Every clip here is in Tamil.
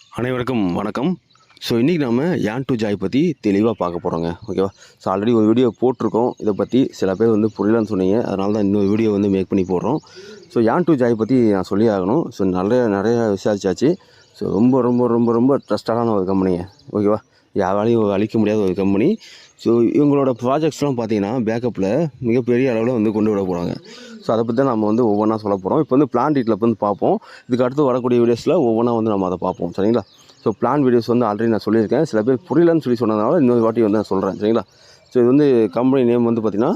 அனைவருக்கும் வணக்கம். ஸோ இன்றைக்கி நம்ம யான் டு ஜாய் பற்றி தெளிவாக பார்க்க போகிறோங்க ஓகேவா ஸோ ஆல்ரெடி ஒரு வீடியோ போட்டிருக்கோம். இதை பற்றி சில பேர் வந்து புரியலன்னு சொன்னீங்க. அதனால தான் இன்னொரு வீடியோ வந்து மேக் பண்ணி போடுறோம். ஸோ ஏன் டு ஜாய் பற்றி நான் சொல்லி ஆகணும். ஸோ நிறைய நிறைய விசாரிச்சாச்சு. ஸோ ரொம்ப ரொம்ப ரொம்ப ரொம்ப ட்ரஸ்டடான ஒரு கம்பெனிங்க ஓகேவா யாராலையும் அழிக்க முடியாத ஒரு கம்பெனி ஸோ இவங்களோட ப்ராஜெக்ட்ஸ்லாம் பார்த்தீங்கன்னா பேக்கப்பில் மிகப்பெரிய அளவில் வந்து கொண்டு விட போகிறாங்க ஸோ அதை பற்றி தான் நம்ம வந்து ஒவ்வொன்றா சொல்ல போகிறோம் இப்போ வந்து பிளான் டீட்டில் வந்து பார்ப்போம் இதுக்கு அடுத்து வரக்கூடிய வீடியோஸில் ஒவ்வொன்றா வந்து நம்ம அதை பார்ப்போம் சரிங்களா? ஸோ பிளான் வீடியோஸ் வந்து ஆல்ரெடி நான் சொல்லியிருக்கேன். சில பேர் புரியலன்னு சொல்லி சொன்னதுனால இன்னொரு வாட்டி வந்து நான் சொல்கிறேன் சரிங்களா? ஸோ இது வந்து கம்பெனி நேம் வந்து பார்த்திங்கன்னா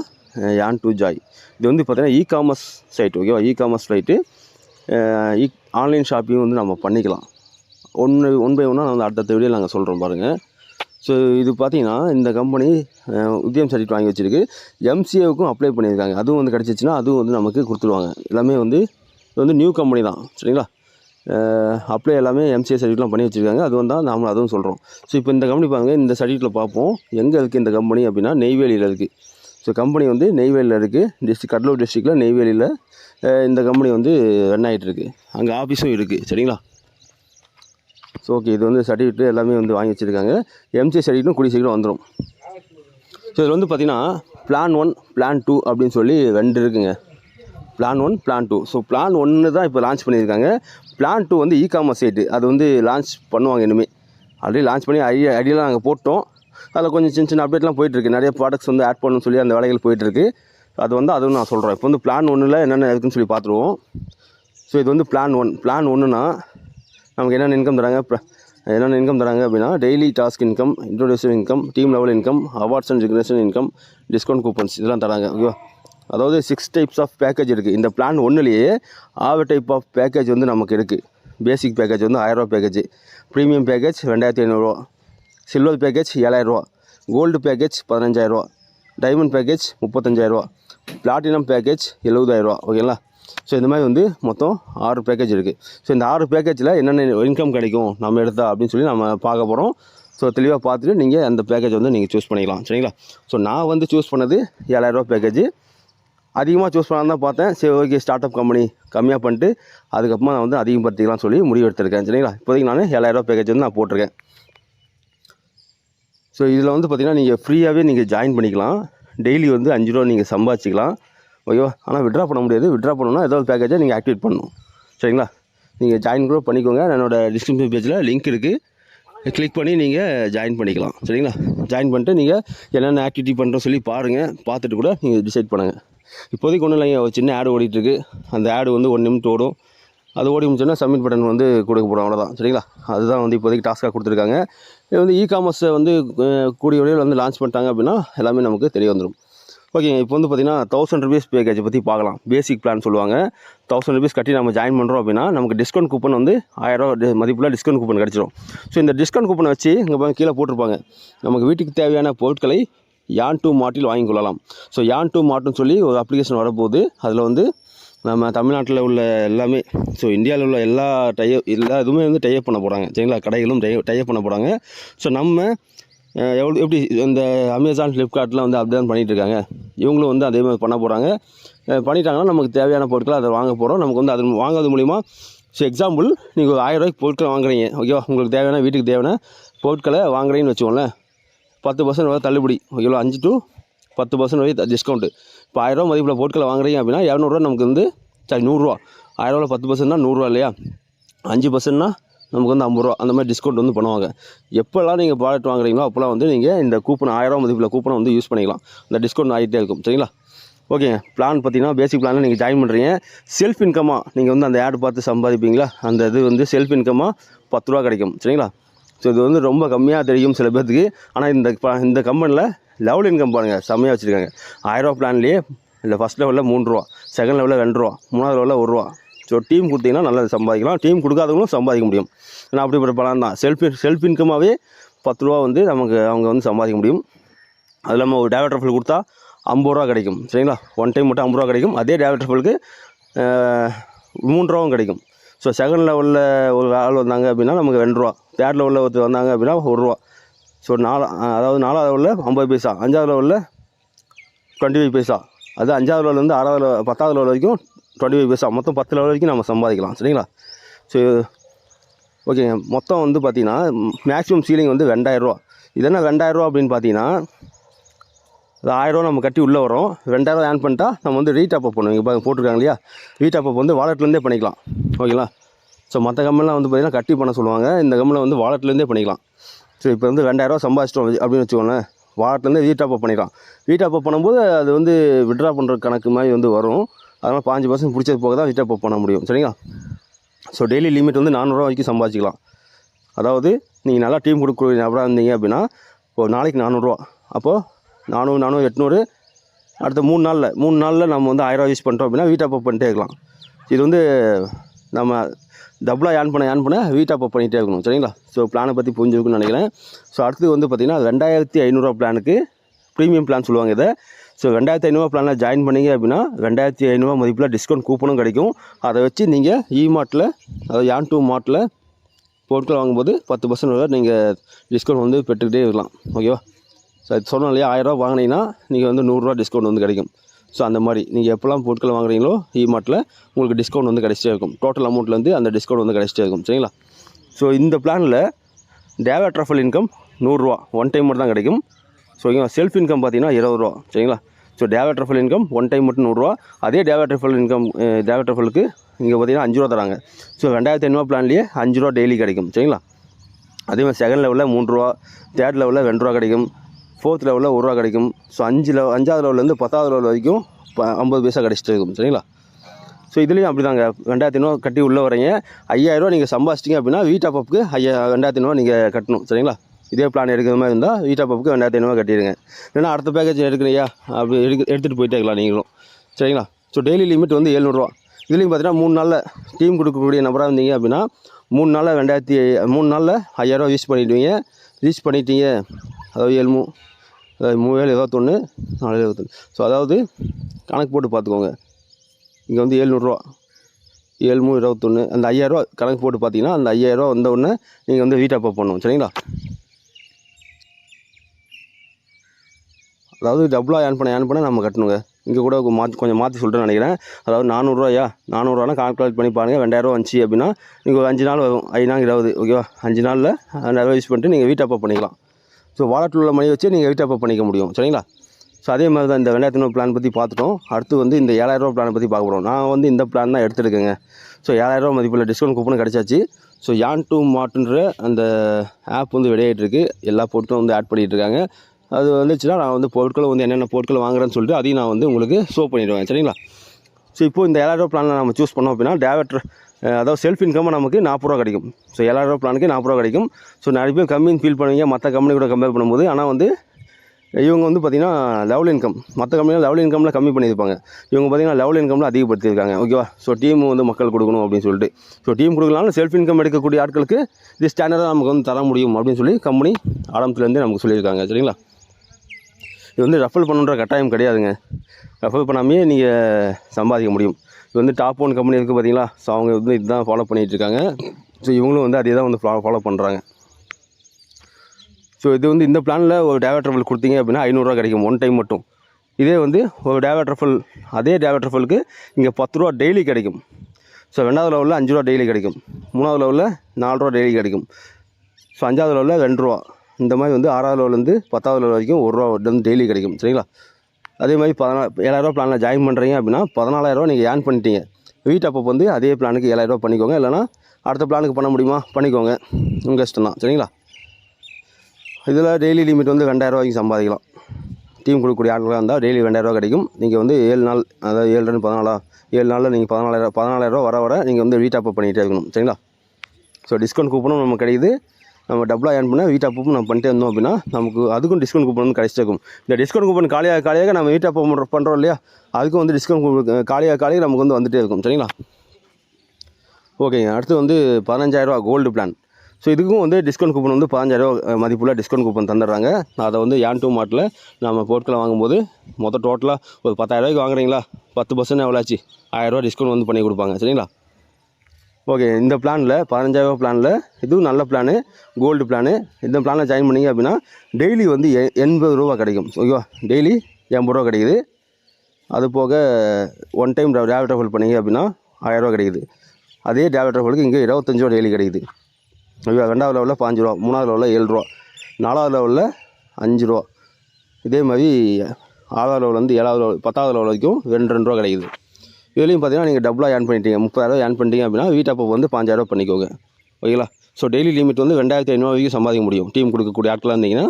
யான் டு ஜாய் இது வந்து பார்த்திங்கன்னா இ காமர்ஸ் சைட் ஓகேவா e commerce site e online shopping வந்து நம்ம பண்ணிக்கலாம். ஒன்று ஒன் பை ஒன்னாக வந்து அடுத்தடுத்த வீடியோ நாங்கள் சொல்கிறோம் பாருங்கள் ஸோ இது பார்த்தீங்கன்னா இந்த கம்பெனி உத்தியம் சர்டிஃபிகேட் வாங்கி வச்சிருக்கு. எம்சிஏவுக்கும் அப்ளை பண்ணியிருக்காங்க. அதுவும் வந்து கிடச்சிச்சின்னா அதுவும் வந்து நமக்கு கொடுத்துருவாங்க. எல்லாமே வந்து இது வந்து நியூ கம்பெனி தான். சரிங்களா? அப்ளை எல்லாமே எம்சிஏ சர்டிஃபிகேட்லாம் பண்ணி வச்சுருக்காங்க. அது வந்தால் நாமளும் அதுவும் சொல்கிறோம் ஸோ இப்போ இந்த கம்பெனி பாருங்க இந்த சர்டிஃபிகேட்டில் பார்ப்போம். எங்கே இருக்குது இந்த கம்பெனி அப்படின்னா நெய்வேலியில் இருக்குது ஸோ கம்பெனி வந்து நெய்வேலியில் இருக்குது டிஸ்ட்ரிக் கடலூர் டிஸ்ட்ரிக்டில் நெய்வேலியில் இந்த கம்பெனி வந்து ரன் ஆகிட்டு இருக்குது அங்கே ஆஃபீஸும் இருக்குது சரிங்களா? ஸோ ஓகே இது வந்து சர்டிஃபிகேட் எல்லாமே வந்து வாங்கி வச்சுருக்காங்க. எம்சி சர்டிஃபிகேட்டும் கூடிய சீக்கிரம் வந்துடும் ஸோ இதில் வந்து பார்த்திங்கன்னா பிளான் ஒன் பிளான் டூ அப்படின்னு சொல்லி ரெண்டு இருக்குங்க. Plan one plan two so plan ஒன்று தான் இப்போ லான்ச் பண்ணியிருக்காங்க. பிளான் டூ வந்து இ காமர்ஸ் சைட்டு அது வந்து லான்ச் பண்ணுவாங்க இனிமேல் ஆல்ரெடி லான்ச் பண்ணி ஐடியா ஐடியாலாம் நாங்கள் போட்டோம். அதில் கொஞ்சம் சின்ன சின்ன அப்டேட்லாம் போயிட்டுருக்கு நிறைய ப்ராடக்ட்ஸ் வந்து ஆட் பண்ணணும்னு சொல்லி அந்த வேலைகள் போயிட்டுருக்கு அது வந்து அதுவும் நான் சொல்கிறேன் இப்போ வந்து பிளான் ஒன்றில் என்னென்ன இருக்குன்னு சொல்லி பார்த்துருவோம். ஸோ இது வந்து பிளான் ஒன் பிளான் ஒன்றுனா நமக்கு என்னென்ன இன்கம் தராங்க? என்னென்ன இன்கம் தராங்க அப்படின்னா daily task income introducer income team level income awards and regulation income discount coupons இதெல்லாம் தராங்க. ஓகேவா அதாவது சிக்ஸ் டைப்ஸ் ஆஃப் பேக்கேஜ் இருக்குது இந்த பிளான் ஒன்றுலேயே ஆறு டைப் ஆஃப் பேக்கேஜ் வந்து நமக்கு இருக்குது பேசிக் பேக்கேஜ் வந்து ஆயிரரூவா பேக்கேஜ் ப்ரீமியம் பேக்கேஜ் ரெண்டாயிரத்தி ஐநூறுரூவா சில்வர் பேக்கேஜ் ஏழாயிரரூவா கோல்டு பேக்கேஜ் பதினஞ்சாயிரரூவா டைமண்ட் பேக்கேஜ் முப்பத்தஞ்சாயிரரூவா பிளாட்டினம் பேக்கேஜ் எழுபதாயிரரூவா ஓகேங்களா ஸோ இந்த மாதிரி வந்து மொத்தம் ஆறு பேக்கேஜ் இருக்குது ஸோ இந்த ஆறு பேக்கேஜில் என்னென்ன இன்கம் கிடைக்கும் நம்ம எடுத்தா அப்படின்னு சொல்லி நம்ம பார்க்க போகிறோம் ஸோ தெளிவாக பார்த்துட்டு நீங்கள் அந்த பேக்கேஜ் வந்து நீங்கள் சூஸ் பண்ணிக்கலாம். சரிங்களா? ஸோ நான் வந்து சூஸ் பண்ணது ஏழாயிரரூபா பேக்கேஜ் அதிகமாக சூஸ் பண்ணலாம் தான் பார்த்தேன். சரி ஓகே ஸ்டார்ட் அப் கம்பெனி கம்மியாக பண்ணிட்டு அதுக்கப்புறமா நான் வந்து அதிகப்படுத்திக்கலாம் சொல்லி முடிவு எடுத்திருக்கேன். சரிங்களா? இப்போதைக்கு நான் ஏழாயிரரூபா பேக்கேஜ் வந்து நான் போட்டிருக்கேன். ஸோ இதில் வந்து பார்த்திங்கன்னா நீங்கள் ஃப்ரீயாகவே நீங்கள் ஜாயின் பண்ணிக்கலாம். டெய்லி வந்து அஞ்சு ரூபா நீங்கள் சம்பாதிச்சிக்கலாம். ஓகேவா? ஆனால் விட்ரா பண்ண முடியாது. விட்ரா பண்ணணும்னா ஏதாவது பேக்கேஜை நீங்கள் ஆக்டிவேட் பண்ணணும். சரிங்களா? நீங்கள் ஜாயின் கூட பண்ணிக்கோங்க. என்னோடய டிஸ்கிரிப்ஷன் பேஜில் லிங்க் இருக்குது கிளிக் பண்ணி நீங்கள் ஜாயின் பண்ணிக்கலாம். சரிங்களா? ஜாயின் பண்ணிட்டு நீங்கள் என்னென்ன ஆக்டிவிட்டி பண்ணுறோம் சொல்லி பாருங்கள் பார்த்துட்டு கூட நீங்கள் டிசைட் பண்ணுங்கள் இப்போதைக்கு ஒன்றும் இல்லைங்க. ஒரு சின்ன ஆடு ஓடிட்டுருக்கு. அந்த ஆடு வந்து ஒன் நிமிஷம் ஓடும். அது ஓடி முடிச்சோன்னா சப்மிட் பட்டன் வந்து கொடுக்க போகிறோம் அவ்வளோதான் சரிங்களா? அதுதான் வந்து இப்போதைக்கு டாஸ்க்காக கொடுத்துருக்காங்க. இது வந்து இ காமர்ஸை வந்து கூடிய வழியில் வந்து லான்ச் பண்ணிட்டாங்க அப்படின்னா எல்லாமே நமக்கு தெரிய வந்துடும் ஓகேங்க இப்போ வந்து பார்த்திங்கன்னா தௌசண்ட் ருபீஸ் பேக்கேஜ் பற்றி பார்க்கலாம். பேசிக் பிளான் சொல்லுவாங்க. தௌசண்ட் ருபீஸ் கட்டி நம்ம ஜாயின் பண்ணுறோம் அப்படின்னா நமக்கு டிஸ்கவுண்ட் கூப்பன் வந்து ஆயிரரூவா மதிப்புள்ள டிஸ்கவுண்ட் கூப்பன் கிடச்சிரும். ஸோ இந்த டிஸ்கவுண்ட் கூப்பனை வச்சு இங்கே பாருங்க கீழே போட்டிருப்பாங்க. நமக்கு வீட்டுக்கு தேவையான பொருட்களை யான் டூ மாட்டில் வாங்கி கொள்ளலாம். ஸோ யான் டூ மாட்டுன்னு சொல்லி ஒரு அப்ளிகேஷன் வரப்போகுது. அதில் வந்து நம்ம தமிழ்நாட்டில் உள்ள எல்லாமே ஸோ இந்தியாவில் உள்ள எல்லா டைய எல்லா இதுவுமே வந்து டைப் பண்ண போகிறாங்க சரிங்களா? கடைகளும் டை டைப் பண்ண போகிறாங்க ஸோ நம்ம எவ்வளோ எப்படி இந்த அமேசான் ஃப்ளிப்கார்ட்லாம் வந்து அப்படி தான் இருக்காங்க இவங்களும் வந்து அதே மாதிரி பண்ண போகிறாங்க பண்ணிட்டாங்கன்னா நமக்கு தேவையான பொருட்களை அதை வாங்க போகிறோம் நமக்கு வந்து அது வாங்குறது மூலிமா ஸோ எக்ஸாம்பிள் நீங்கள் ஒரு ஆயிரரூவாய்க்கு பொருட்களை வாங்குறீங்க ஓகேவா உங்களுக்கு தேவையான வீட்டுக்கு தேவையான பொருட்களை வாங்குறீங்கன்னு வச்சுக்கோங்களேன். பத்து பர்சன்ட் வரை தள்ளுபடி ஓகேவா அஞ்சு டு பத்து பர்சன்ட் வரை டிஸ்கவுண்ட்டு இப்போ ஆயிரரூவா மதிப்பில் பொருட்களை வாங்குறீங்க அப்படின்னா இரநூறுவா நமக்கு வந்து சரி நூறுரூவா ஆயிரரூவா பத்து பர்சன்ட்னா நூறுரூவா இல்லையா? அஞ்சு பர்சன்ட்னா நமக்கு வந்து ஐம்பது ரூபா அந்த மாதிரி டிஸ்கவுண்ட் வந்து பண்ணுவாங்க. எப்போல்லாம் நீங்கள் ப்ராடக்ட் வாங்குறீங்களோ அப்போல்லாம் வந்து நீங்கள் இந்த கூப்பன் ஆயிரம் மதிப்பில் கூப்பனை வந்து யூஸ் பண்ணிக்கலாம். இந்த டிஸ்கவுண்ட் ஆகிட்டே இருக்கும். சரிங்களா? ஓகேங்க பிளான் பார்த்தீங்கன்னா பேசிக் பிளானில் நீங்கள் ஜாயின் பண்ணுறீங்க செல்ஃப் இன்கமாக நீங்கள் வந்து அந்த ஆட் பார்த்து சம்பாதிப்பீங்களா? அந்த இது வந்து செல்ஃப் இன்கமாக பத்து ரூபா கிடைக்கும். சரிங்களா? ஸோ இது வந்து ரொம்ப கம்மியாக தெரியும் சில பேர்த்துக்கு ஆனால் இந்த இந்த கம்பெனியில் லெவல் இன்கம் பாருங்கள் செம்மையாக வச்சுருக்காங்க. ஆயிரரூவா பிளான்லேயே இல்லை ஃபஸ்ட் லெவலில் மூணு ரூபா செகண்ட் லெவலில் ரெண்டு ரூபா மூணாவது லெவலில் ஒரு ரூபா. ஸோ டீம் கொடுத்தீங்கன்னா நல்லா சம்பாதிக்கலாம். டீம் கொடுக்காதவங்களும் சம்பாதிக்க முடியும். ஏன்னா அப்படிப்பட்ட பலன் தான். செல்ஃப் செல்ஃப் இன்கமாகவே பத்து ரூபா வந்து நமக்கு அவங்க வந்து சம்பாதிக்க முடியும். அது இல்லாமல் ஒரு டேவலட் ரஃபல் கொடுத்தா ஐம்பது ரூபா கிடைக்கும். சரிங்களா? ஒன் டைம் மட்டும் ஐம்பது ரூபா கிடைக்கும். அதே டேவலட் ரஃபலுக்கு மூணு ரூபாவும் கிடைக்கும். ஸோ செகண்ட் லெவலில் ஒரு ஆள் வந்தாங்க அப்படின்னா நமக்கு ரெண்டு ரூபா. தேர்ட் லெவலில் ஒருத்தர் வந்தாங்க அப்படின்னா ஒரு ரூபா. ஸோ நாலு அதாவது நாலாவது லெவலில் ஐம்பது பைசா. அஞ்சாவது லெவலில் டுவெண்ட்டி ஃபைவ் பைசா. அது அஞ்சாவது லெவல்லேருந்து ஆறாவது பத்தாவது லெவல் வரைக்கும் டுவெண்ட்டி ஃபைவ் பைசா மொத்தம் பத்து லெவல் வரைக்கும் நம்ம சம்பாதிக்கலாம் சரிங்களா? ஸோ ஓகேங்க மொத்தம் வந்து பார்த்தீங்கன்னா மேக்ஸிமம் சீலிங் வந்து ரெண்டாயிரரூவா இது என்ன ரெண்டாயிரரூவா அப்படின்னு பார்த்தீங்கன்னா அது ஆயிரரூவா நம்ம கட்டி உள்ளே வரோம் ரெண்டாயிரரூவா ஏர்ன் பண்ணிட்டா நம்ம வந்து ரீடாப் அப் பண்ணுவோம். இப்போ போட்டிருக்காங்க இல்லையா? ரீடாப் அப் வந்து வாலெட்லேருந்தே பண்ணிக்கலாம். ஓகேங்களா ஸோ மற்ற கம்பெனிலாம் வந்து பார்த்திங்கன்னா கட்டி பண்ண சொல்லுவாங்க. இந்த கம்பெனியில் வந்து வாலெட்லேருந்தே பண்ணிக்கலாம். ஸோ இப்போ வந்து ரெண்டாயிரரூவா சம்பாதிச்சிட்டோம் அப்படின்னு வச்சுக்கோங்களேன். வாலெட்லேருந்து ரீடாப் அப் பண்ணிக்கலாம். ரீடாப் அப் பண்ணும்போது அது வந்து விட்ரா பண்ணுற கணக்கு மாதிரி வந்து வரும். அதனால் பாஞ்சு பர்சன்ட் பிடிச்சது போக தான் விட்டப் பண்ண முடியும். சரிங்களா? ஸோ டெய்லி லிமிட் வந்து நானூறுரூவா வரைக்கும் சம்பாதிச்சிக்கலாம். அதாவது நீங்கள் நல்லா டீம் கொடுக்கக்கூடிய நபராக இருந்தீங்க அப்படின்னா இப்போ நாளைக்கு நானூறுரூவா அப்போது நானூறு நானூறு எட்நூறு அடுத்த மூணு நாளில் மூணு நாளில் நம்ம வந்து ஆயிரரூவா யூஸ் பண்ணுறோம் அப்படின்னா வீட்டாப் அப் பண்ணிட்டே இருக்கலாம். இது வந்து நம்ம டபுளாக ஏன் பண்ண ஏன் பண்ண வீட்டாப் அப் பண்ணிகிட்டே இருக்கணும். சரிங்களா? ஸோ பிளானை பற்றி புரிஞ்சிருக்குன்னு நினைக்கிறேன். ஸோ அடுத்தது வந்து பார்த்திங்கன்னா ரெண்டாயிரத்தி ஐநூறுரூவா பிளானுக்கு ப்ரீமியம் பிளான் சொல்லுவாங்க இதை. ஸோ ரெண்டாயிரத்தி ஐநூறுவா பிளானில் ஜாயின் பண்ணீங்க அப்படின்னா ரெண்டாயிரத்தி ஐநூறுவா மதிப்பில் டிஸ்கவுண்ட் கூப்பனும் கிடைக்கும். அதை வச்சு நீங்கள் இ மார்ட்டில் அதாவது யான் டூ மார்ட்டில் பொருட்கள் வாங்கும்போது பத்து பர்சன்ட் வரை நீங்கள் டிஸ்கவுண்ட் வந்து பெற்றுக்கிட்டே இருக்கலாம். ஓகேவா ஸோ அது சொன்னோம் இல்லையா? ஆயிரரூவா வாங்கினீங்கன்னா நீங்கள் வந்து நூறுரூவா டிஸ்கவுண்ட் வந்து கிடைக்கும். ஸோ அந்த மாதிரி. நீங்கள் எப்போல்லாம் பொருட்கள் வாங்குறீங்களோ இமார்ட்டில் உங்களுக்கு டிஸ்கவுண்ட் வந்து கிடைச்சிட்டே இருக்கும். டோட்டல் அமௌண்ட்லேருந்து அந்த டிஸ்கவுண்ட் வந்து கிடைச்சிட்டே இருக்கும். சரிங்களா? ஸோ இந்த பிளானில் டேவா ட்ரஃபல் இன்கம் நூறுரூவா ஒன் டைம் மட்டும் தான் கிடைக்கும். ஸோ ஓகேவா செல்ஃப் இன்கம் பார்த்தீங்கன்னா இருபது ரூபா. சரிங்களா? ஸோ டேவா ட்ரஃபல் இன்கம் ஒன் டைம் மட்டும் நூறுரூவா அதே டேவா ட்ரஃபல் இன்கம் டேவட் ட்ரஃபலுக்கு இங்கே பார்த்தீங்கன்னா அஞ்சு ரூபா தராங்க. ஸோ ரெண்டாயிரத்தி ஐநூறுவா பிளான்லேயே அஞ்சு ரூபா டெய்லி கிடைக்கும். சரிங்களா? அதே மாதிரி செகண்ட் லெவலில் மூணு ரூபா தேர்ட் லெவலில் ரெண்டு ரூபா கிடைக்கும். ஃபோர்த் லெவலில் ஒரு ரூபா கிடைக்கும். ஸோ அஞ்சு லெவல் அஞ்சாவது லெவல்லேருந்து பத்தாவது லெவல் வரைக்கும் இப்போ ஐம்பது பைசா கிடச்சிட்டு இருக்கும். சரிங்களா? ஸோ இதுலேயும் அப்படி தாங்க ரெண்டாயிரத்தி ஐநூறு கட்டி உள்ளே வரீங்க ஐயாயிரரூவா நீங்கள் சம்பாதிச்சிட்டிங்க அப்படின்னா வீட்டாப்புக்கு ஐயா ரெண்டாயிரத்தி ஐநூறுவா நீங்கள் கட்டணும். சரிங்களா? இதே பிளான் எடுக்கிற மாதிரி இருந்தால் வீட்டா பப்புக்கு ரெண்டாயிரத்தி ஐநூறுவா கட்டிடுங்க. ஏன்னா அடுத்த பேக்கேஜ் எடுக்கிறியா அப்படி எடுக்க எடுத்துகிட்டு போயிட்டே இருக்கலாம் நீங்களும். சரிங்களா? ஸோ டெய்லி லிமிட் வந்து ஏழ்நூறுவா இதுலேயும் பார்த்தீங்கன்னா மூணு நாளில் டீம் கொடுக்கக்கூடிய நபராக இருந்தீங்க அப்படின்னா மூணு நாளில் ரெண்டாயிரத்தி மூணு நாளில் ஐயாயிரரூவா யூஸ் பண்ணிவிடுவீங்க ரீச் பண்ணிட்டீங்க. அதாவது ஏழு மூ அதாவது மூவேழு இருபத்தொன்று நாலு இருபத்தொன்று ஸோ அதாவது கணக்கு போட்டு பார்த்துக்கோங்க இங்கே வந்து ஏழ்நூறுரூவா ஏழு மூணு இருபத்தொன்று அந்த ஐயாயிரரூவா கணக்கு போட்டு பார்த்தீங்கன்னா அந்த ஐயாயிரரூவா வந்த உடனே நீங்கள் வந்து வீட்டாப் பண்ணணும். சரிங்களா? அதாவது டபுளாக ஏர்ன் பண்ண ஏர்ன் பண்ண நம்ம கட்டணுங்க. இங்கே கூட மாற்றி கொஞ்சம் மாற்றி சொல்லிட்டேன்னு நினைக்கிறேன். அதாவது நானூறுரூவாயா? நானூறுரூவானா கால்குலேட் பண்ணி பாருங்கள் ரெண்டாயிரரூவா வந்துச்சு அப்படின்னா நீங்கள் ஒரு அஞ்சு நாள் வரும். ஐந்து இருபது ஓகேவா அஞ்சு நாளில் ரெண்டாயிரரூவா யூஸ் பண்ணிட்டு நீங்கள் வீட்டாப் அப்போ பண்ணிக்கலாம். ஸோ வாலெட்டில் உள்ள மணி வச்சு நீங்கள் வீட்டாப் அப்போ பண்ணிக்க முடியும். சரிங்களா? ஸோ அதே மாதிரி தான் இந்த ரெண்டாயிரத்தி பிளான் பற்றி பார்த்துட்டோம். அடுத்து வந்து இந்த ஏழாயிரரூவா பிளான் பற்றி பார்க்க போகிறோம் நான் வந்து இந்த பிளான் தான் எடுத்துருக்கேங்க. ஸோ ஏழாயிரரூவா மதிப்பில் டிஸ்கவுண்ட் கூப்பன் கிடச்சாச்சு. ஸோ யான் டூ மாட்டுன்ற அந்த ஆப் வந்து வெளியாகிட்டு இருக்கு. எல்லா பொருட்களும் வந்து ஆட் பண்ணிகிட்டு இருக்காங்க. அது வந்துச்சுன்னா நான் வந்து பொருட்களை வந்து என்னென்ன பொருட்கள் வாங்குறேன்னு சொல்லிட்டு அதையும் நான் வந்து உங்களுக்கு ஷோ பண்ணிடுவேன் சரிங்களா? ஸோ இப்போ இந்த ஏழாயிரம் பிளானில் நம்ம சூஸ் பண்ணோம் அப்படின்னா டேவட்ரு அதாவது செல்ஃப் இன்கமாக நமக்கு நாற்பது ரூபா கிடைக்கும். ஸோ ஏழாயிரரூவா பிளானுக்கு நாற்பது ரூபா கிடைக்கும். ஸோ நிறைய பேர் கம்மின்னு ஃபீல் பண்ணுவீங்க மற்ற கம்பெனி கூட கம்பேர் பண்ணும்போது. ஆனால் வந்து இவங்க வந்து பார்த்திங்கன்னா லெவல் இன்கம் மற்ற கம்பெனியில் லெவல் இன்கம்லாம் கம்மி பண்ணியிருப்பாங்க. இவங்க பார்த்திங்கன்னா லெவல் இன்கமில் அதிகப்படுத்தியிருக்காங்க ஓகேவா ஸோ டீம் வந்து மக்கள் கொடுக்கணும் அப்படின்னு சொல்லிட்டு. ஸோ டீம் கொடுக்கலாம்னு செல்ஃப் இன்கம் எடுக்கக்கூடிய ஆட்களுக்கு இது ஸ்டாண்டர்டாக நமக்கு வந்து தர முடியும் அப்படின்னு சொல்லி கம்பெனி ஆரம்பத்துலேருந்தே நமக்கு சொல்லியிருக்காங்க சரிங்களா? இது வந்து ரஃபல் பண்ணுன்ற கட்டாயம் கிடையாதுங்க. ரஃபல் பண்ணாமையே நீங்கள் சம்பாதிக்க முடியும். இது வந்து டாப் ஒன் கம்பெனி இருக்குது பார்த்தீங்களா ஸோ அவங்க வந்து இதுதான் ஃபாலோ பண்ணிகிட்டு இருக்காங்க. ஸோ இவங்களும் வந்து அதே தான் வந்து ஃபாலோ ஃபாலோ பண்ணுறாங்க ஸோ இது வந்து இந்த பிளானில் ஒரு டேவட் ரஃபல் கொடுத்தீங்க அப்படின்னா ஐநூறுரூவா கிடைக்கும் ஒன் டைம் மட்டும். இதே வந்து ஒரு டேவட் ரஃபல் அதே டேவட் ரஃபலுக்கு இங்கே பத்து ரூபா டெய்லி கிடைக்கும். ஸோ ரெண்டாவது லெவலில் அஞ்சு ரூபா டெய்லி கிடைக்கும். மூணாவது லெவலில் நாலு ரூபா டெய்லி கிடைக்கும். ஸோ அஞ்சாவது லெவலில் ரெண்டு ரூபா. இந்த மாதிரி வந்து ஆறாவது லெவலேருந்து பத்தாவது லெவல் வரைக்கும் ஒரு ரூபா வந்து டெய்லி கிடைக்கும் சரிங்களா? அதே மாதிரி பதினா ஏழாயிரரூவா பிளானில் ஜாயின் பண்ணுறீங்க அப்படின்னா பதினாலாயிரரூவா நீங்கள் ஏர்ன் பண்ணிட்டீங்க. வீட்டு அப்போ வந்து அதே பிளானுக்கு ஏழாயிரரூவா பண்ணிக்கோங்க. இல்லைனா அடுத்த பிளானுக்கு பண்ண முடியுமா? பண்ணிக்கோங்க. உங்கள் இஷ்டம் தான் சரிங்களா? இதில் டெய்லி லிமிட் வந்து ரெண்டாயிரரூவா வரைக்கும் சம்பாதிக்கலாம். டீம் கொடுக்கக்கூடிய ஆட்களாக இருந்தால் டெய்லி ரெண்டாயிரரூவா கிடைக்கும். நீங்கள் வந்து ஏழு நாள் அதாவது ஏழு ரெண்டு பதினாலா ஏழு நாளில் நீங்கள் பதினாலாயிரம் பதினாலாயிரரூவா வர வர நீங்கள் வந்து வீட்டாப் பண்ணிகிட்டே இருக்கணும் சரிங்களா? ஸோ டிஸ்கவுண்ட் கூப்பனும் நமக்கு கிடைக்குது. நம்ம டபுளாக ஏர்ன் பண்ணால் வீட் அப்பும் நம்ம பண்ணிட்டே இருந்தோம் அப்படின்னா நமக்கு அதுக்கும் டிஸ்கவுண்ட் கூப்பன் வந்து கிடைச்சிட்டே இந்த டிஸ்கவுண்ட் கூப்பன் காலியாக காலியாக நம்ம வீட் அப்போ பண்ணுறோம் இல்லையா? அதுக்கும் வந்து டிஸ்கவுண்ட் காலியாக காலியாக நமக்கு வந்து வந்துகிட்டே இருக்கும். சரிங்களா? ஓகேங்க அடுத்து வந்து பதினஞ்சாயிரரூவா கோல்டு பிளான் ஸோ இதுக்கும் வந்து டிஸ்கவுண்ட் கூப்பன் வந்து பதினஞ்சாயிரரூவா மதிப்புள்ள டிஸ்கவுண்ட் கூப்பன் தந்துடுறாங்க. அதை வந்து ஏன் டூ மார்ட்டில் நம்ம பொருட்களை வாங்கும்போது மொத்தம் டோட்டலாக ஒரு பத்தாயிரரூவாய்க்கு வாங்குறீங்களா? பத்து பர்சன்ட் எவ்வளோ ஆச்சு? ஆயிரரூவா டிஸ்கவுண்ட் வந்து பண்ணி கொடுப்பாங்க. சரிங்களா? ஓகே இந்த பிளானில் பதினஞ்சாயிரம் பிளானில் இதுவும் நல்ல பிளானு கோல்டு பிளானு இந்த பிளானில் ஜாயின் பண்ணீங்க அப்படின்னா டெய்லி வந்து எ எண்பது ரூபா கிடைக்கும். ஓகேவா? டெய்லி எண்பது ரூபா கிடைக்குது. அது போக ஒன் டைம் டேவ் ட்ராவல் பண்ணீங்க அப்படின்னா ஆயிரரூவா கிடைக்குது. அதே டேவ் ட்ராவலுக்கு இங்கே இருபத்தஞ்சு ரூபா டெய்லி கிடைக்குது. ஓகேவா? ரெண்டாவது லெவலில் பாஞ்சு ரூபா மூணாவது லெவலில் ஏழு ரூபா நாலாவது லெவலில் அஞ்சு ரூபா. இதே மாதிரி ஆறாவது லெவலில் வந்து ஏழாவது லெவல் பத்தாவது லெவல் வரைக்கும் ரெண்டு ரெண்டு ரூபா கிடைக்குது. இதுலேயும் பார்த்தீங்கன்னா நீங்கள் டபுளாக ஏர்ன் பண்ணிட்டீங்க. முப்பதாயிரம் ஏர்ன் பண்ணிட்டீங்க அப்படின்னா வீட்டப்போ வந்து பாஞ்சாயிரம் பண்ணிக்கோங்க. ஓகேங்களா? ஸோ டெய்லி லிமிட் வந்து ரெண்டாயிரத்தி ஐநூறுவா வரைக்கும் சம்பாதிக்க முடியும். டீம் கொடுக்கக்கூடிய ஆட்களாக இருந்தீங்கன்னா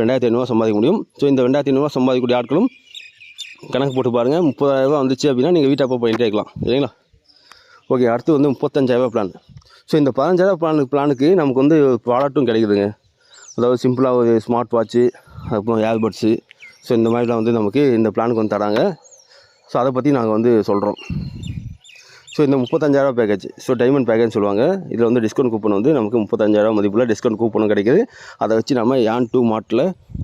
ரெண்டாயிரத்தி ஐநூறுவா சம்பாதிக்க முடியும். ஸோ இந்த ரெண்டாயிரத்தி ஐநூறுவா சம்பாதிக்கக்கூடிய ஆட்களும் கணக்கு போட்டு பாருங்கள் முப்பதாயிரரூபா வந்துச்சு அப்படின்னா நீங்கள் வீட்டப்போ பண்ணிட்டே இருக்கலாம். சரிங்களா ஓகே அடுத்து வந்து முப்பத்தஞ்சாயிரரூபா பிளான் ஸோ இந்த பதினஞ்சாயிரம் பிளானுக்கு பிளானுக்கு நமக்கு வந்து ப்ராடக்ட்டும் கிடைக்குதுங்க. அதாவது சிம்பிளாக ஒரு ஸ்மார்ட் வாட்ச்சு அப்புறம் ஏர்பட்ஸு ஸோ இந்த மாதிரிலாம் வந்து நமக்கு இந்த பிளானுக்கு வந்து தராங்க. ஸோ அதை பற்றி நாங்கள் வந்து சொல்கிறோம் ஸோ இந்த முப்பத்தஞ்சாயிரரூபா பேக்கேஜ் ஸோ டைமண்ட் பேக்கேஜ் சொல்லுவாங்க. இதில் வந்து டிஸ்கவுண்ட் கூப்பன் வந்து நமக்கு முப்பத்தஞ்சாயிரரூபா மதிப்பில் டிஸ்கவுண்ட் கூப்பனும் கிடைக்குது. அதை வச்சு நம்ம யான் டூ மார்ட்டில்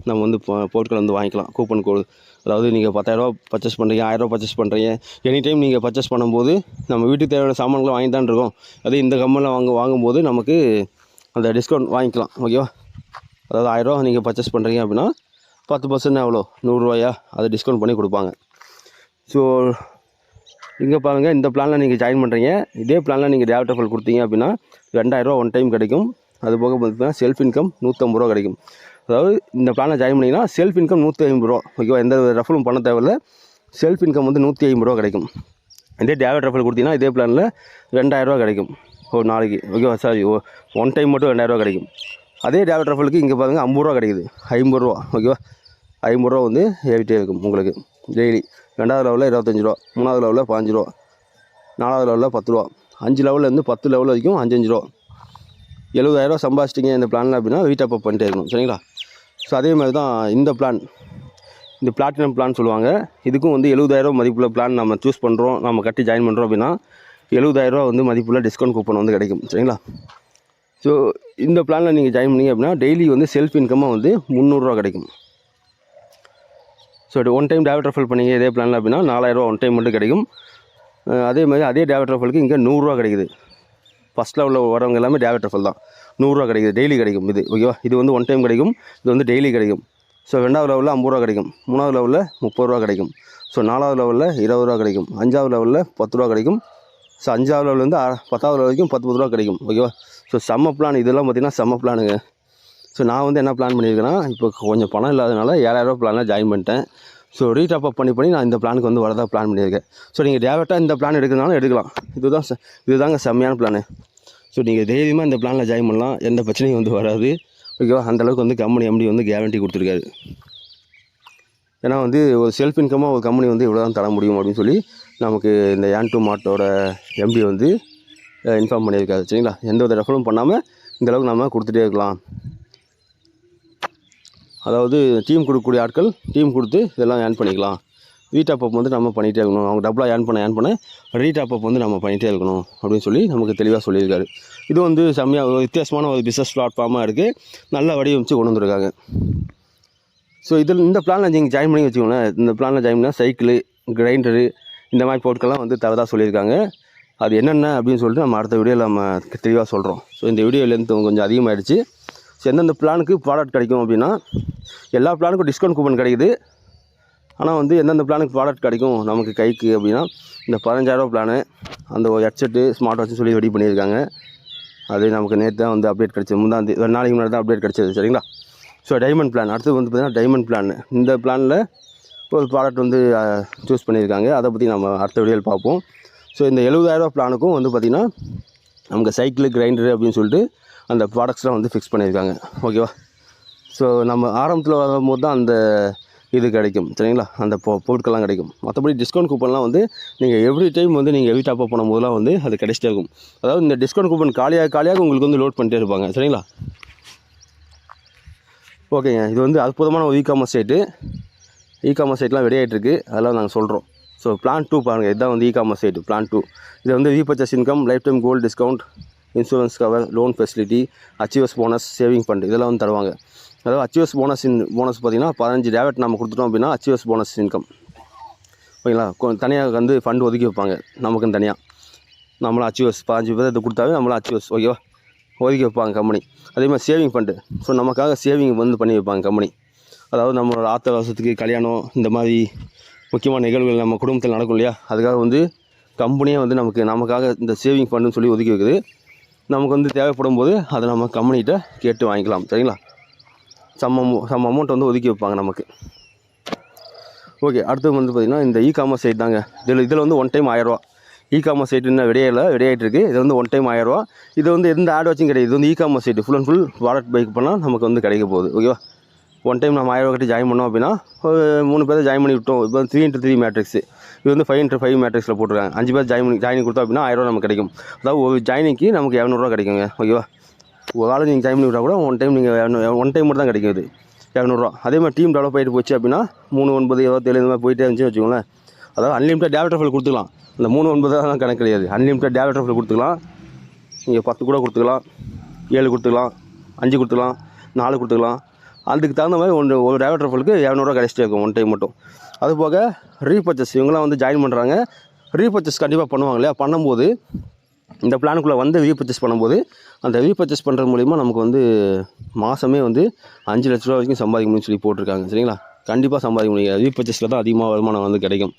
நம்ம வந்து பொருட்கள் பொருட்களை வந்து வாங்கிக்கலாம். கூப்பன் கோடு அதாவது நீங்கள் பத்தாயிரரூபா பர்ச்சேஸ் பண்ணுறீங்க ஆயிரரூபா பர்ச்சேஸ் பண்ணுறீங்க எனி டைம் நீங்கள் பர்ச்சேஸ் பண்ணும்போது நம்ம வீட்டுக்கு தேவையான சாமான்களை வாங்கி தான் இருக்கோம். அதே இந்த கம்மலில் வாங்க வாங்கும்போது நமக்கு அந்த டிஸ்கவுண்ட் வாங்கிக்கலாம். ஓகேவா அதாவது ஆயிரரூபா நீங்கள் பர்ச்சேஸ் பண்ணுறீங்க அப்படின்னா பத்து பர்சன்ட் எவ்வளோ? நூறுரூவாயா அதை டிஸ்கவுண்ட் பண்ணி கொடுப்பாங்க. ஸோ இங்கே பாருங்கள் இந்த பிளானில் நீங்கள் ஜாயின் பண்ணுறீங்க இதே பிளானில் நீங்கள் டேவ் டஃபல் கொடுத்தீங்க அப்படின்னா ரெண்டாயிரரூவா ஒன் டைம் கிடைக்கும். அது போக பார்த்தீங்கன்னா செல்ஃப் இன்கம் நூற்றம்பது ரூபா கிடைக்கும். அதாவது இந்த பிளானில் ஜாயின் பண்ணிங்கன்னா செல்ஃப் இன்கம் நூற்றி ஐம்பது ரூபா ஓகேவா எந்த ரெஃபலும் பண்ண தேவையில்ல. செல்ஃப் இன்கம் வந்து நூற்றி ஐம்பது ரூபா கிடைக்கும். இதே டேவ் ரெஃபல் கொடுத்தீங்கன்னா இதே பிளானில் ரெண்டாயிரரூவா கிடைக்கும். ஒரு நாளைக்கு. ஓகேவா சாரி ஓ ஒன் டைம் மட்டும் ரெண்டாயிரரூவா கிடைக்கும். அதே டேவ் ரெஃபலுக்கு இங்கே பாருங்கள் ஐம்பது ரூபா கிடைக்குது. ஐம்பது ரூபா ஓகேவா ஐம்பது ரூபா வந்து ஏறிட்டே இருக்கும் உங்களுக்கு. டெய்லி ரெண்டாவது லெவலில் இருபத்தஞ்சி ரூபா மூணாவது லெவலில் பாஞ்சு ரூபா நாலாவது லெவலில் பத்து ரூபா. அஞ்சு லெவல்லேருந்து பத்து லெவல் வரைக்கும் அஞ்சு ரூபா. எழுபதாயிரரூவா சம்பாதிச்சிட்டிங்க இந்த பிளானில் அப்படின்னா வீட்டை அப்போ பண்ணிட்டே இருக்கணும் சரிங்களா? ஸோ அதே மாதிரி தான் இந்த பிளான் இந்த பிளாட்டினம் பிளான் சொல்லுவாங்க. இதுக்கும் வந்து எழுபதாயிரம் மதிப்புள்ள பிளான் நம்ம சூஸ் பண்ணுறோம் நம்ம கட்டி ஜாயின் பண்ணுறோம் அப்படின்னா எழுபதாயிரரூவா வந்து மதிப்புள்ள டிஸ்கவுண்ட் கூப்பன் வந்து கிடைக்கும் சரிங்களா? ஸோ இந்த பிளானில் நீங்கள் ஜாயின் பண்ணீங்க அப்படின்னா டெய்லி வந்து செல்ஃப் இன்கம்மாக வந்து முந்நூறுரூவா கிடைக்கும். ஸோ ஒன் டைம் டேவட் ரெஃபல் பண்ணிங்க இதே பிளானில் அப்படின்னா நாலாயிரரூவா ஒன் டைம் மட்டும் கிடைக்கும். அதே மாதிரி அதே டேவட் ரெஃபலுக்கு இங்கே நூறுரூவா கிடைக்குது. ஃபஸ்ட் லெவலில் வரவங்க எல்லாமே டேவட் ரெஃபல் தான். நூறுரூவா கிடைக்குது டெய்லி கிடைக்கும் இது ஓகேவா இது வந்து ஒன் டைம் கிடைக்கும் இது வந்து டெய்லி கிடைக்கும். ஸோ ரெண்டாவது லெவலில் ஐம்பது ரூபா கிடைக்கும் மூணாவது லெவலில் முப்பது ரூபா கிடைக்கும். ஸோ நாலாவது லெவலில் இருபது ரூபா கிடைக்கும் அஞ்சாவது லெவலில் பத்து ரூபா கிடைக்கும். ஸோ அஞ்சாவது லெவல்லேருந்து பத்தாவது level வரைக்கும் பத்து பத்து ரூபா கிடைக்கும் ஓகேவா ஸோ செம்ம பிளான் இதெல்லாம் பார்த்தீங்கன்னா செம்ம பிளானுங்க ஸோ நான் வந்து என்ன பிளான் பண்ணியிருக்கேன்னா இப்போ கொஞ்சம் பணம் இல்லாதனால ஏழாயிரரூவா பிளானில் ஜாயின் பண்ணிட்டேன். ஸோ ரீடாப் அப் பண்ணி பண்ணி நான் இந்த பிளானுக்கு வந்து வரதான் பிளான் பண்ணியிருக்கேன் ஸோ நீங்கள் டேரெக்டாக இந்த பிளான் எடுக்கிறதுனாலும் எடுக்கலாம். இதுதான் இதுதாங்க செம்மையான பிளானு ஸோ நீங்கள் தைரியமாக இந்த பிளானில் ஜாயின் பண்ணலாம். எந்த பிரச்சனையும் வந்து வராது. ஓகேவா அந்தளவுக்கு வந்து கம்பெனி எம்டி வந்து கேரண்டி கொடுத்துருக்காரு. ஏன்னா வந்து ஒரு செல்ஃப் இன்கமாக ஒரு கம்பெனி வந்து இவ்வளோ தான் தர முடியும் அப்படின்னு சொல்லி நமக்கு இந்த ஏன் டூ மார்ட்டோட எம்டி வந்து இன்ஃபார்ம் பண்ணியிருக்காரு. சரிங்களா? எந்த ஒரு ரெஃபரும் பண்ணாமல் இந்தளவுக்கு நம்ம கொடுத்துட்டே இருக்கலாம். அதாவது டீம் கொடுக்கக்கூடிய ஆட்கள் டீம் கொடுத்து இதெல்லாம் ஏர்ன் பண்ணிக்கலாம். ரீடாப் அப் வந்து நம்ம பண்ணிகிட்டே இருக்கணும். அவங்க டபுளாக ஏர்ன் பண்ண ஏர்ன் பண்ண ரீடாப் அப் வந்து நம்ம பண்ணிகிட்டே இருக்கணும் அப்படின்னு சொல்லி நமக்கு தெளிவாக சொல்லியிருக்காரு. இது வந்து செம்மையாக ஒரு வித்தியாசமான ஒரு பிஸ்னஸ் பிளாட்ஃபார்மாக இருக்குது நல்ல வடிவமைச்சு கொண்டு வந்திருக்காங்க. ஸோ இதில் இந்த பிளானில் நீங்கள் ஜாயின் பண்ணி வச்சுக்கோங்களேன். இந்த பிளானில் ஜாயின் பண்ணால் சைக்கிளு கிரைண்டரு இந்த மாதிரி பொருட்கள்லாம் வந்து தரதாக சொல்லியிருக்காங்க. அது என்னென்ன அப்படின்னு சொல்லிட்டு நம்ம அடுத்த வீடியோவில் நம்ம தெளிவாக சொல்கிறோம் ஸோ இந்த வீடியோ லென்த் கொஞ்சம் அதிகமாகிடுச்சு எந்தெந்த பிளானுக்கு ப்ராடக்ட் கிடைக்கும் அப்படின்னா எல்லா பிளானுக்கும் டிஸ்கவுண்ட் கூப்பன் கிடைக்குது. ஆனால் வந்து எந்தெந்த பிளானுக்கு ப்ராடக்ட் கிடைக்கும் நமக்கு கைக்கு அப்படின்னா இந்த பதினஞ்சாயிரம் பிளானு அந்த ஒரு ஹெட்செட்டு ஸ்மார்ட் வாட்ச்னு சொல்லி ரெடி பண்ணியிருக்காங்க. அது நமக்கு நேற்று தான் வந்து அப்டேட் கிடச்சிது. முந்தாந்தி ஒரு நாளைக்கு முன்னாடி தான் அப்டேட் கிடச்சிது சரிங்களா? ஸோ டைமண்ட் பிளான் அடுத்து வந்து பார்த்திங்கன்னா டைமண்ட் பிளான் இந்த பிளானில் ஒரு ப்ராடக்ட் வந்து சூஸ் பண்ணியிருக்காங்க. அதை பற்றி நம்ம அடுத்த வீடியோவில் பார்ப்போம். ஸோ இந்த எழுபதாயிரரூவா பிளானுக்கும் வந்து பார்த்திங்கன்னா நமக்கு சைக்கிள் கிரைண்டரு அப்படின்னு சொல்லிட்டு அந்த ப்ராடக்ட்ஸ்லாம் வந்து ஃபிக்ஸ் பண்ணியிருக்காங்க. ஓகேவா ஸோ நம்ம ஆரம்பத்தில் வரும்போது தான் அந்த இது கிடைக்கும். சரிங்களா? அந்த பொ பொருட்கள்லாம் கிடைக்கும். மற்றபடி டிஸ்கவுண்ட் கூப்பன்லாம் வந்து நீங்கள் எவ்ரி டைம் வந்து நீங்கள் எவி டாப் அப் பண்ணும்போதெல்லாம் வந்து அது கிடைச்சிட்டே இருக்கும். அதாவது இந்த டிஸ்கவுண்ட் கூப்பன் காலியாக காலியாக உங்களுக்கு வந்து லோட் பண்ணிட்டே இருப்பாங்க. சரிங்களா? ஓகேங்க இது வந்து அற்புதமான ஒரு e commerce site e commerce சைட்லாம் ரெடி ஆகிட்டு அதெல்லாம் நாங்கள் சொல்கிறோம் ஸோ பிளான் டூ பாருங்கள் இதுதான் வந்து e commerce site plan two இது வந்து repurchase income lifetime gold discount insurance cover loan facility achievers bonus saving fund இதெல்லாம் வந்து தருவாங்க. அதாவது அச்சீவர்ஸ் போனஸ் இன் போனஸ் பார்த்தீங்கன்னா பதினஞ்சு டேவட் நம்ம கொடுத்துட்டோம் அப்படின்னா அச்சீவர்ஸ் போனஸ் இன்கம் ஓகேங்களா? தனியாக வந்து ஃபண்ட் ஒதுக்கி வைப்பாங்க நமக்குன்னு தனியாக நம்மளும் அச்சீவர்ஸ் பதினஞ்சு பேர் இது கொடுத்தாவே நம்மளும் அச்சீவர்ஸ் ஓகேவா? ஒதுக்கி வைப்பாங்க கம்பெனி அதே மாதிரி சேவிங் ஃபண்டு ஸோ நமக்காக சேவிங் வந்து பண்ணி வைப்பாங்க கம்பெனி அதாவது நம்மளோட ஆத்த வருஷத்துக்கு கல்யாணம் இந்த மாதிரி முக்கியமான நிகழ்வுகள் நம்ம குடும்பத்தில் நடக்கும் இல்லையா? அதுக்காக வந்து கம்பெனியே வந்து நமக்கு நமக்காக இந்த சேவிங் ஃபண்டுன்னு சொல்லி ஒதுக்கி வைக்குது. நமக்கு வந்து தேவைப்படும் போது அதை நம்ம கம்பெனிகிட்ட கேட்டு வாங்கிக்கலாம். சரிங்களா? சம் அமௌ சம் அமௌண்ட் வந்து ஒதுக்கி வைப்பாங்க நமக்கு. ஓகே அடுத்து வந்து பார்த்திங்கன்னா இந்த இ காமர்ஸ் சைட் தாங்க. இதில் இதில் வந்து ஒன் டைம் ஆயிரரூவா இ காமர்ஸ் சைட் இன்னும் விடையில ரெடியாகிட்டு இருக்குது இது வந்து ஒன் டைம் ஆயிரரூவா இது வந்து எந்த ஆட் வச்சும் கிடையாது. இது வந்து e commerce site full and full wallet bike பண்ணால் நமக்கு வந்து கிடைக்க போகுது. ஓகேவா ஒன் டைம் நம்ம ஆயிரம் கட்டி ஜாயின் பண்ணோம் அப்படின்னா ஒரு மூணு பேர் ஜாயின் பண்ணி விட்டோம். இப்போ த்ரீ இன்ட்டு த்ரீ மேட்ரிக்ஸ் இது வந்து ஃபைவ் இன்ட்டு ஃபைவ் மேட்ரிக்ஸில் போட்டுருக்காங்க. அஞ்சு பேர் ஜாயின் பண்ணி ஜாயின் கொடுத்தோம் அப்படின்னா ஆயிரம் நமக்கு கிடைக்கும். அதாவது ஒரு ஜாயினிங்க்கு நமக்கு இரநூறுவா கிடைக்குங்க. ஓகேவா? ஒரு ஆள் நீங்கள் ஜாயின் பண்ணி விட்டால் கூட ஒன் டைம் நீங்கள் ஒன் டைம் மட்டும் தான் கிடைக்கும் இது. இரநூறுவா அதே மாதிரி டீம் டெவலப் ஆகிட்டு போச்சு அப்படின்னா மூணு ஒன்பது இருபத்தேழு இந்த மாதிரி போயிட்டே இருந்துச்சு வச்சுக்கோங்களேன். அதாவது அன்லிமிட்டட் டேப்லெட் ஃபைல் கொடுத்துக்கலாம். இந்த மூணு ஒன்பது தான் கணக்கு கிடையாது. அன்லிமிட்டட் டேப்லெட் ஃபைல் கொடுத்துக்கலாம். நீங்கள் பத்து கூட கொடுத்துக்கலாம். ஏழு கொடுத்துக்கலாம். அஞ்சு கொடுத்துக்கலாம். நாலு கொடுத்துக்கலாம். அதுக்கு தகுந்த மாதிரி ஒன்று ஒரு டிரைவர் ட்ரஃபலுக்கு இரநூறுவா கிடச்சிட்டே இருக்கும் ஒன் டைம் மட்டும். அது போக ரீபர்ச்சஸ் இவங்களாம் வந்து ஜாயின் பண்ணுறாங்க ரீபர்ச்சஸ் கண்டிப்பாக பண்ணுவாங்க இல்லையா? பண்ணும்போது இந்த பிளானுக்குள்ளே வந்து ரீபர்ச்சேஸ் பண்ணும்போது அந்த ரீபர்ச்சேஸ் பண்ணுறது மூலிமா நமக்கு வந்து மாதமே வந்து அஞ்சு லட்ச ரூபா வரைக்கும் சம்பாதிக்க முடியும்னு சொல்லி போட்டிருக்காங்க சரிங்களா? கண்டிப்பாக சம்பாதிக்க முடியும். ரீபர்ச்சேஸில் தான் அதிகமாக வருமானம் வந்து கிடைக்கும்.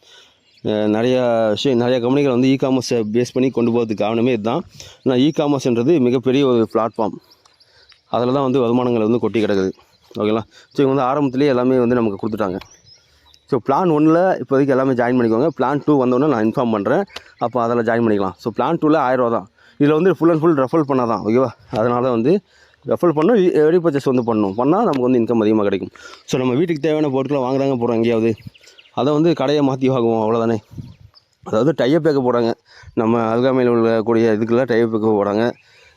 நிறையா விஷயம் நிறையா கம்பெனிகள் வந்து இ காமர்ஸை பேஸ் பண்ணி கொண்டு போகிறதுக்கு காரணமே இதுதான். ஏன்னா இ காமர்ஸ்ன்றது மிகப்பெரிய ஒரு பிளாட்ஃபார்ம் அதில் தான் வந்து வருமானங்கள் வந்து கொட்டி கிடக்குது. ஓகேங்களா? ஸோ இவங்க வந்து ஆரம்பத்துலேயே எல்லாமே வந்து நமக்கு கொடுத்துட்டாங்க. ஸோ பிளான் ஒன்றில் இப்போதைக்கு எல்லாமே ஜாயின் பண்ணிக்கோங்க. பிளான் டூ வந்தோடனே நான் இன்ஃபார்ம் பண்ணுறேன் அப்போ அதில் ஜாயின் பண்ணிக்கலாம். ஸோ பிளான் டூவில் ஆயிரரூவா தான். இதில் வந்து ஃபுல் அண்ட் ஃபுல் ரெஃபல் பண்ணால் தான் ஓகேவா? அதனால வந்து ரெஃபல் பண்ணணும் ரெடி பர்ச்சேஸ் வந்து பண்ணணும் பண்ணால் நமக்கு வந்து இன்கம் அதிகமாக கிடைக்கும். ஸோ நம்ம வீட்டுக்கு தேவையான பொருட்களை வாங்குறாங்க போகிறோம் எங்கேயாவது அதை வந்து கடையை மாற்றி வாங்குவோம். அவ்வளோதானே அதாவது டைப் பேக்க போகிறாங்க நம்ம அருகாமையில் உள்ளக்கூடிய இதுக்கெல்லாம் டைப் பேக்க போகிறாங்க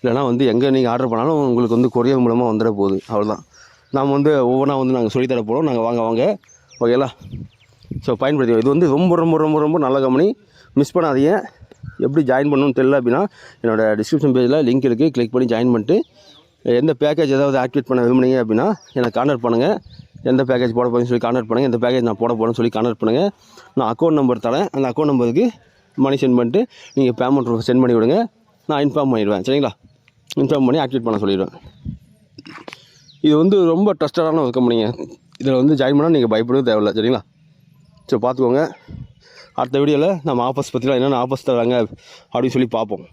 இல்லைனா வந்து எங்கே நீங்கள் ஆர்டர் பண்ணாலும் உங்களுக்கு வந்து கொரியர் மூலமாக வந்துட போகுது. அவ்வளோதான் நாம் வந்து ஒவ்வொன்றா வந்து நாங்கள் சொல்லித்தர போகிறோம். நாங்கள் வாங்க வாங்க. ஓகேங்களா? ஸோ பயன்படுத்தி இது வந்து ரொம்ப ரொம்ப ரொம்ப ரொம்ப நல்ல கம்பெனி. மிஸ் பண்ணாதீங்க. எப்படி ஜாயின் பண்ணணும்னு தெரியல அப்படின்னா என்னோடய டிஸ்கிரிப்ஷன் பேஜில் லிங்க் இருக்குது கிளிக் பண்ணி ஜாயின் பண்ணிட்டு எந்த பேக்கேஜ் ஏதாவது ஆக்டிவேட் பண்ண விரும்புனீங்க அப்படின்னா எனக்கு கான்டாக்ட் பண்ணுங்கள் எந்த பேக்கேஜ் போட போகிறேன்னு சொல்லி கான்டாக்ட் பண்ணுங்கள் எந்த பேக்கேஜ் நான் போட போகிறேன்னு சொல்லி கான்டாக்ட் பண்ணுங்கள் நான் அக்கௌண்ட் நம்பர் தரேன். அந்த அக்கௌண்ட் நம்பருக்கு மணி சென்ட் பண்ணிட்டு நீங்கள் பேமெண்ட் சென்ட் பண்ணி விடுங்க. நான் இன்ஃபார்ம் பண்ணிடுவேன். சரிங்களா? இன்ஃபார்ம் பண்ணி ஆக்டிவேட் பண்ண சொல்லிடுவேன். இது வந்து ரொம்ப ட்ரஸ்டடான ஒரு கம்பெனிங்க இதில் வந்து ஜாயின் பண்ணால் நீங்கள் பயப்படவே தேவையில்ல சரிங்களா? ஸோ பார்த்துக்கோங்க அடுத்த வீடியோவில் நம்ம ஆஃபர்ஸ் பற்றிலாம் என்னென்ன ஆஃபர்ஸ் தராங்க அப்படின்னு சொல்லி பார்ப்போம்.